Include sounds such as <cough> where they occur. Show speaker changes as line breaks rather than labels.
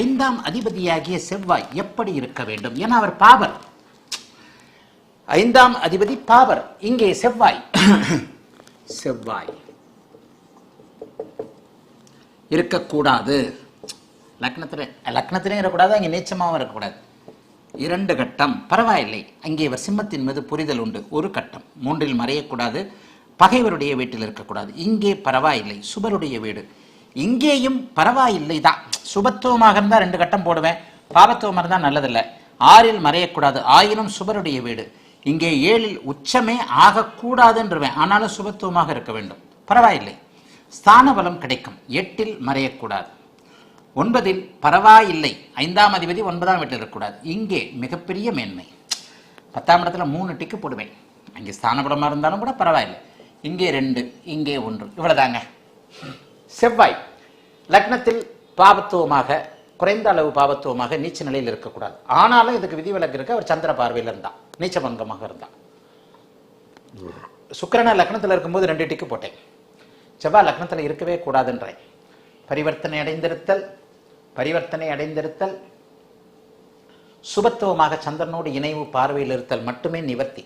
ஐந்தாம் அதிபதியாகிய செவ்வாய் எப்படி இருக்க வேண்டும்? ஏன்னா அவர் பாவர். ஐந்தாம் அதிபதி பாவர். இங்கே செவ்வாய். <coughs> செவ்வாய். இருக்கக்கூடாது. லக்னத்தில் லக்னத்திலையும் இருக்கக்கூடாது அங்கே நீச்சமாகவும் இருக்கக்கூடாது. இரண்டு கட்டம். பரவாயில்லை. அங்கே இவர் சிம்மத்தின் மீது புரிதல் உண்டு. ஒரு கட்டம். மூன்றில் மறையக்கூடாது. பகைவருடைய வீட்டில் இருக்கக்கூடாது. இங்கே பரவாயில்லை. சுபருடைய வீடு. இங்கேயும் பரவாயில்லை தான் சுபத்துவமாக இருந்தால் ரெண்டு கட்டம் போடுவேன். பாவத்துவமாக இருந்தால் நல்லதில்லை. ஆறில் மறையக்கூடாது. ஆயினும் சுபருடைய வீடு. இங்கே ஏழில் உச்சமே ஆகக்கூடாதுன்றவேன். ஆனாலும் சுபத்துவமாக இருக்க வேண்டும். பரவாயில்லை. ஸ்தான பலம் கிடைக்கும். எட்டில் மறையக்கூடாது. ஒன்பதில் பரவாயில்லை. ஐந்தாம் அதிபதி ஒன்பதாம் வீட்டில் இருக்கக்கூடாது. இங்கே மிகப்பெரிய மேன்மை. பத்தாம் இடத்துல மூணு டிக்கு போடுவேன். அங்கே ஸ்தானபலமாக இருந்தாலும் கூட பரவாயில்லை. இங்கே ரெண்டு இங்கே ஒன்று. இவ்வளோதாங்க செவ்வாய். லக்னத்தில் பாபத்துவமாக குறைந்த அளவு பாபத்துவமாக நீச்ச நிலையில் இருக்கக்கூடாது. ஆனாலும் இதுக்கு விதிவிலக்கு இருக்கு. அவர் சந்திர பார்வையில் இருந்தா நீச்சபங்கமாக இருந்தான். சுக்கிரன லக்னத்தில் இருக்கும்போது ரெண்டு டிக்கு போட்டேன். செவ்வாய் லக்னத்தில் இருக்கவே கூடாதுன்றேன். பரிவர்த்தனை அடைந்திருத்தல் பரிவர்த்தனை அடைந்திருத்தல் சுபத்துவமாக சந்திரனோடு இணைவு பார்வையில் இருத்தல் மட்டுமே நிவர்த்தி.